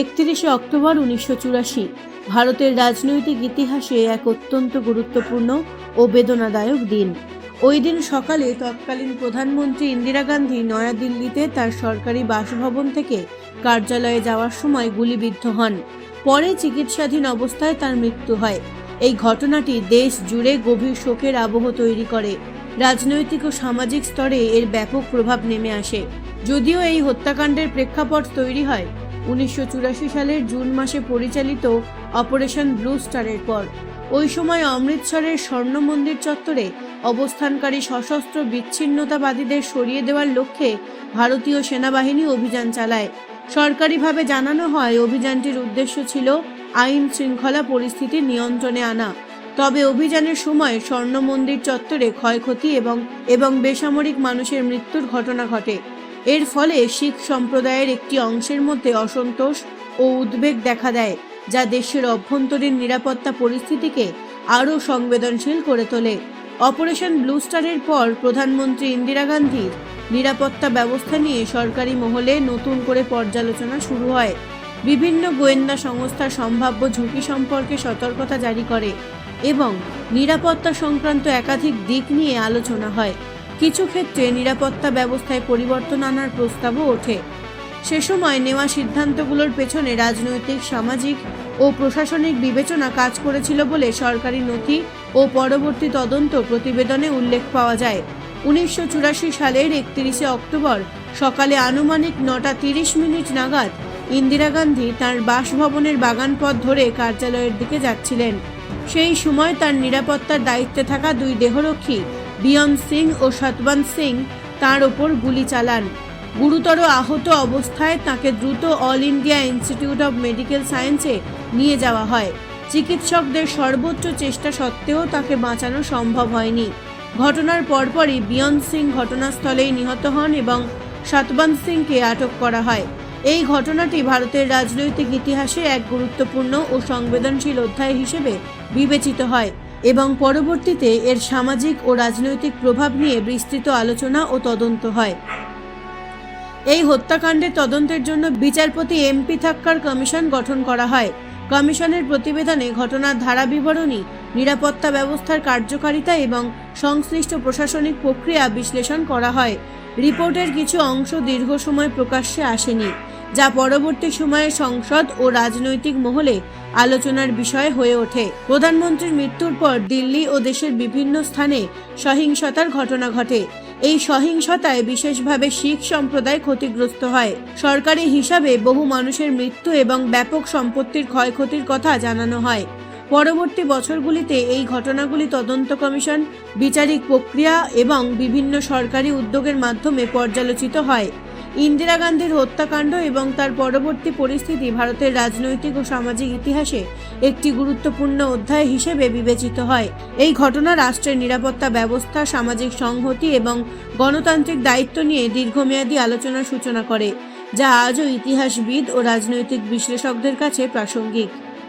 একত্রিশে অক্টোবর উনিশশো চুরাশি। ভারতের রাজনৈতিক ইতিহাসে এক অত্যন্ত গুরুত্বপূর্ণ ও বেদনাদায়ক দিন। ওই দিন সকালে তৎকালীন প্রধানমন্ত্রী ইন্দিরা গান্ধী নয়াদিল্লিতে তার সরকারি বাসভবন থেকে কার্যালয়ে যাওয়ার সময় গুলিবিদ্ধ হন। পরে চিকিৎসাধীন অবস্থায় তার মৃত্যু হয়। এই ঘটনাটি দেশ জুড়ে গভীর শোকের আবহ তৈরি করে। রাজনৈতিক ও সামাজিক স্তরে এর ব্যাপক প্রভাব নেমে আসে। যদিও এই হত্যাকাণ্ডের প্রেক্ষাপট তৈরি হয় উনিশশো চুরাশি সালের জুন মাসে পরিচালিত অপারেশন ব্লু স্টারের পর। ওই সময় অমৃতসরের স্বর্ণ মন্দির চত্বরে অবস্থানকারী সশস্ত্র বিচ্ছিন্নতাবাদীদের সরিয়ে দেওয়ার লক্ষ্যে ভারতীয় সেনাবাহিনী অভিযান চালায়। সরকারিভাবে জানানো হয়, অভিযানটির উদ্দেশ্য ছিল আইন শৃঙ্খলা পরিস্থিতি নিয়ন্ত্রণে আনা। তবে অভিযানের সময় স্বর্ণ মন্দির চত্বরে ক্ষয়ক্ষতি এবং এবং বেসামরিক মানুষের মৃত্যুর ঘটনা ঘটে। এর ফলে শিখ সম্প্রদায়ের একটি অংশের মধ্যে অসন্তোষ ও উদ্বেগ দেখা দেয়, যা দেশের অভ্যন্তরীণ নিরাপত্তা পরিস্থিতিকে আরও সংবেদনশীল করে তোলে। অপারেশন ব্লু স্টারের পর প্রধানমন্ত্রী ইন্দিরা গান্ধীর নিরাপত্তা ব্যবস্থা নিয়ে সরকারি মহলে নতুন করে পর্যালোচনা শুরু হয়। বিভিন্ন গোয়েন্দা সংস্থা সম্ভাব্য ঝুঁকি সম্পর্কে সতর্কতা জারি করে এবং নিরাপত্তা সংক্রান্ত একাধিক দিক নিয়ে আলোচনা হয়। কিছু ক্ষেত্রে নিরাপত্তা ব্যবস্থায় পরিবর্তন আনার প্রস্তাবও ওঠে। সে সময় নেওয়া সিদ্ধান্তগুলোর পেছনে রাজনৈতিক, সামাজিক ও প্রশাসনিক বিবেচনা কাজ করেছিল বলে সরকারি নথি ও পরবর্তী তদন্ত প্রতিবেদনে উল্লেখ পাওয়া যায়। উনিশশো চুরাশি সালের একত্রিশে অক্টোবর সকালে আনুমানিক নটা তিরিশ মিনিট নাগাদ ইন্দিরা গান্ধী তার বাসভবনের বাগান পথ ধরে কার্যালয়ের দিকে যাচ্ছিলেন। সেই সময় তার নিরাপত্তার দায়িত্বে থাকা দুই দেহরক্ষী বিয়ন সিং ও সতবন্ত সিং তার ওপর গুলি চালান। গুরুতর আহত অবস্থায় তাকে দ্রুত all India institute of medical সায়েন্সে নিয়ে যাওয়া হয়। চিকিৎসকদের সর্বোচ্চ চেষ্টা সত্ত্বেও তাকে বাঁচানো সম্ভব হয়নি। ঘটনার পরপরই বিয়ন সিং ঘটনাস্থলেই নিহত হন এবং সতবন্ত সিংকে আটক করা হয়। এই ঘটনাটি ভারতের রাজনৈতিক ইতিহাসে এক গুরুত্বপূর্ণ ও সংবেদনশীল অধ্যায় হিসেবে বিবেচিত হয়। এবং পরবর্তীতে এর সামাজিক ও রাজনৈতিক প্রভাব নিয়ে বিস্তৃত আলোচনা ও তদন্ত হয়। এই হত্যাকাণ্ডের তদন্তের জন্য বিচারপতি এমপি থাক্কার কমিশন গঠন করা হয়। কমিশনের প্রতিবেদনে ঘটনার ধারা বিবরণী নিরাপত্তা ব্যবস্থার কার্যকারিতা এবং সংশ্লিষ্ট প্রশাসনিক প্রক্রিয়া বিশ্লেষণ করা হয়। রিপোর্টের কিছু অংশ দীর্ঘ সময় প্রকাশ্যে আসেনি। যা পরবর্তী সময়ে সংসদ ও রাজনৈতিক মহলে আলোচনার বিষয় হয়ে ওঠে। প্রধানমন্ত্রীর মৃত্যুর পর দিল্লি ও দেশের বিভিন্ন স্থানে সহিংসতার ঘটনা ঘটে। এই সহিংসতায় বিশেষভাবে শিখ সম্প্রদায় ক্ষতিগ্রস্ত হয়। সরকারি হিসাবে বহু মানুষের মৃত্যু এবং ব্যাপক সম্পত্তির ক্ষয়ক্ষতির কথা জানানো হয়। পরবর্তী বছরগুলিতে এই ঘটনাগুলি তদন্ত কমিশন, বিচারিক প্রক্রিয়া এবং বিভিন্ন সরকারি উদ্যোগের মাধ্যমে পর্যালোচিত হয়। ইন্দিরা গান্ধীর হত্যাকাণ্ড এবং তার পরবর্তী পরিস্থিতি ভারতের রাজনৈতিক ও সামাজিক ইতিহাসে একটি গুরুত্বপূর্ণ অধ্যায় হিসেবে বিবেচিত হয়। এই ঘটনা রাষ্ট্রের নিরাপত্তা ব্যবস্থা, সামাজিক সংহতি এবং গণতান্ত্রিক দায়িত্ব নিয়ে দীর্ঘমেয়াদী আলোচনার সূচনা করে, যা আজও ইতিহাসবিদ ও রাজনৈতিক বিশ্লেষকদের কাছে প্রাসঙ্গিক।